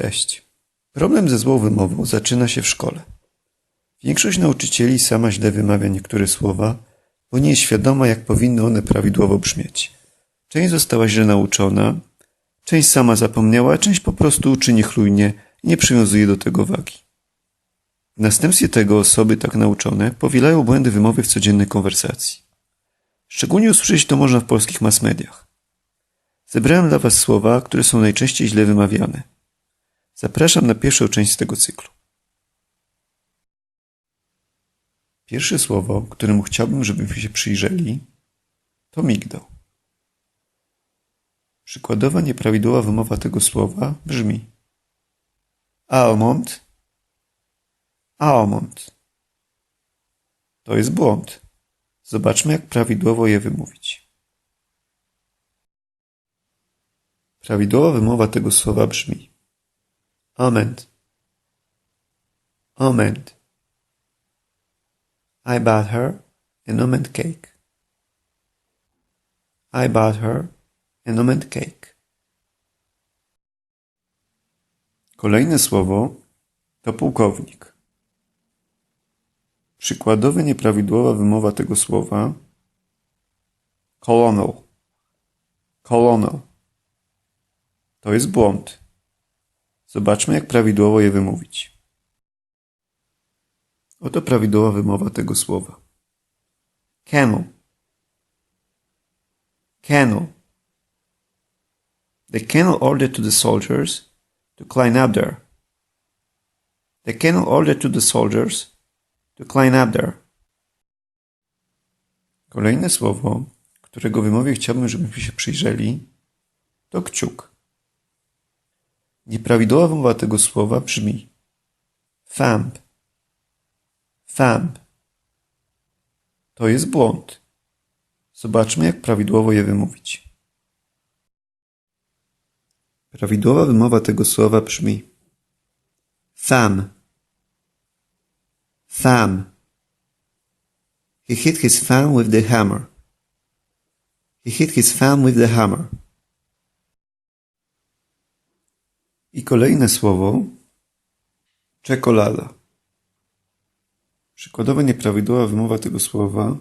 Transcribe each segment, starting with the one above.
Cześć. Problem ze złą wymową zaczyna się w szkole. Większość nauczycieli sama źle wymawia niektóre słowa, bo nie jest świadoma, jak powinny one prawidłowo brzmieć. Część została źle nauczona, część sama zapomniała, a część po prostu uczy niechlujnie i nie przywiązuje do tego wagi. W następstwie tego osoby tak nauczone powielają błędy wymowy w codziennej konwersacji. Szczególnie usłyszeć to można w polskich mass mediach. Zebrałem dla Was słowa, które są najczęściej źle wymawiane. Zapraszam na pierwszą część tego cyklu. Pierwsze słowo, któremu chciałbym, żebyśmy się przyjrzeli, to migdał. Przykładowa nieprawidłowa wymowa tego słowa brzmi almond, almond. To jest błąd. Zobaczmy, jak prawidłowo je wymówić. Prawidłowa wymowa tego słowa brzmi almond, almond. I bought her an almond cake. I bought her an almond cake. Kolejne słowo to pułkownik. Przykładowe nieprawidłowa wymowa tego słowa colonel. Colonel. To jest błąd. Zobaczmy, jak prawidłowo je wymówić. Oto prawidłowa wymowa tego słowa. Camel. Camel. The colonel ordered to the soldiers to climb up there. The colonel ordered to the soldiers to climb up there. Kolejne słowo, którego wymowie chciałbym, żebyśmy się przyjrzeli, to kciuk. Nieprawidłowa wymowa tego słowa brzmi thumb. Thumb. To jest błąd. Zobaczmy, jak prawidłowo je wymówić. Prawidłowa wymowa tego słowa brzmi thumb. Thumb. He hit his thumb with the hammer. He hit his thumb with the hammer. I kolejne słowo czekolada. Przykładowa nieprawidłowa wymowa tego słowa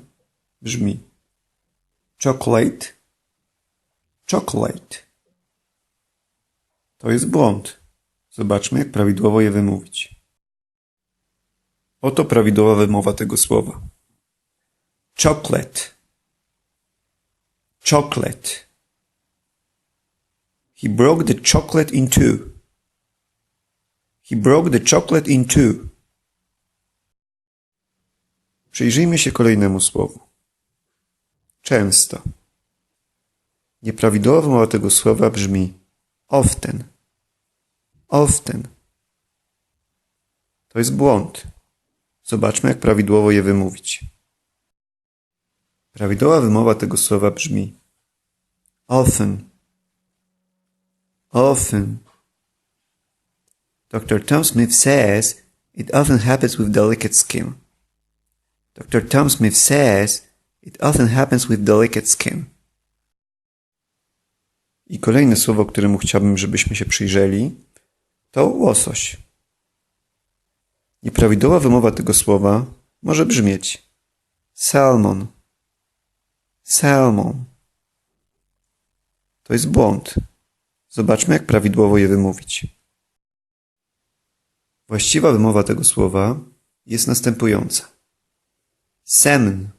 brzmi chocolate, chocolate. To jest błąd. Zobaczmy, jak prawidłowo je wymówić. Oto prawidłowa wymowa tego słowa. Chocolate. Chocolate. He broke the chocolate in two. He broke the chocolate in two. Przyjrzyjmy się kolejnemu słowu. Często. Nieprawidłowa wymowa tego słowa brzmi often. Often. To jest błąd. Zobaczmy, jak prawidłowo je wymówić. Prawidłowa wymowa tego słowa brzmi often. Often. Dr. Tom Smith says it often happens with delicate skin. Dr. Tom Smith says it often happens with delicate skin. I kolejne słowo, któremu chciałbym, żebyśmy się przyjrzeli, to łosoś. Nieprawidłowa wymowa tego słowa może brzmieć salmon. Salmon. To jest błąd. Zobaczmy, jak prawidłowo je wymówić. Właściwa wymowa tego słowa jest następująca. Salmon.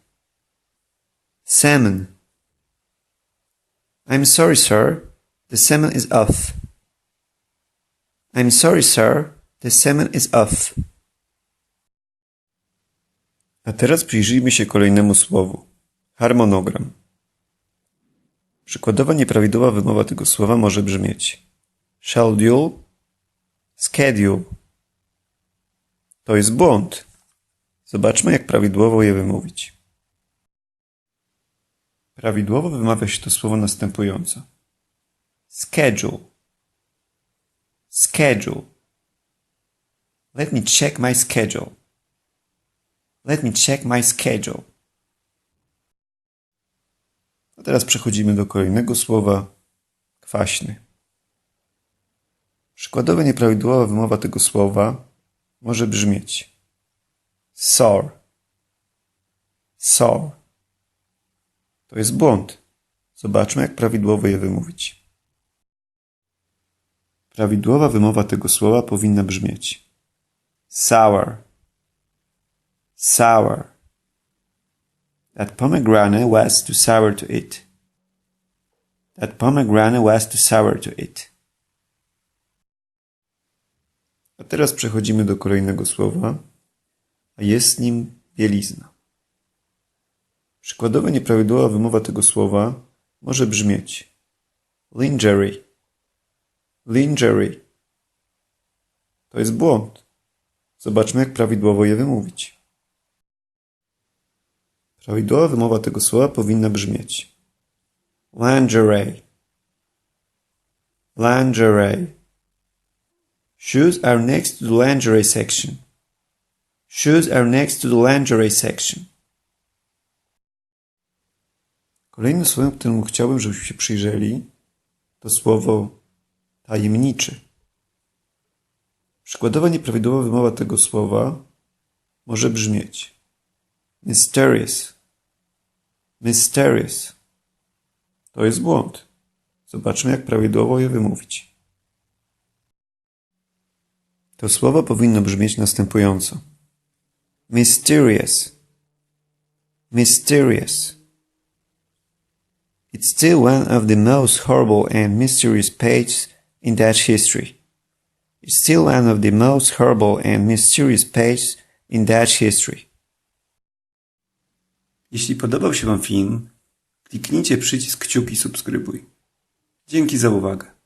Salmon. I'm sorry, sir. The salmon is off. I'm sorry, sir. The salmon is off. A teraz przyjrzyjmy się kolejnemu słowu. Harmonogram. Przykładowa nieprawidłowa wymowa tego słowa może brzmieć schedule, schedule. To jest błąd. Zobaczmy, jak prawidłowo je wymówić. Prawidłowo wymawia się to słowo następująco. Schedule. Schedule. Let me check my schedule. Let me check my schedule. A teraz przechodzimy do kolejnego słowa. Kwaśny. Przykładowo nieprawidłowa wymowa tego słowa może brzmieć sore, sore. To jest błąd. Zobaczmy, jak prawidłowo je wymówić. Prawidłowa wymowa tego słowa powinna brzmieć sour, sour. That pomegranate was too sour to eat. That pomegranate was too sour to eat. A teraz przechodzimy do kolejnego słowa, a jest nim bielizna. Przykładowo nieprawidłowa wymowa tego słowa może brzmieć lingerie, lingerie. To jest błąd. Zobaczmy, jak prawidłowo je wymówić. Prawidłowa wymowa tego słowa powinna brzmieć lingerie, lingerie. Shoes are next to the lingerie section. Shoes are next to the lingerie section. Kolejnym słowem, któremu chciałbym, żebyśmy się przyjrzeli, to słowo tajemniczy. Przykładowa nieprawidłowa wymowa tego słowa może brzmieć mysterious, mysterious. To jest błąd. Zobaczmy, jak prawidłowo je wymówić. To słowo powinno brzmieć następująco. Mysterious. Mysterious. It's still one of the most horrible and mysterious pages in Dutch history. It's still one of the most horrible and mysterious pages in Dutch history. Jeśli podobał się Wam film, kliknijcie przycisk kciuki subskrybuj. Dzięki za uwagę.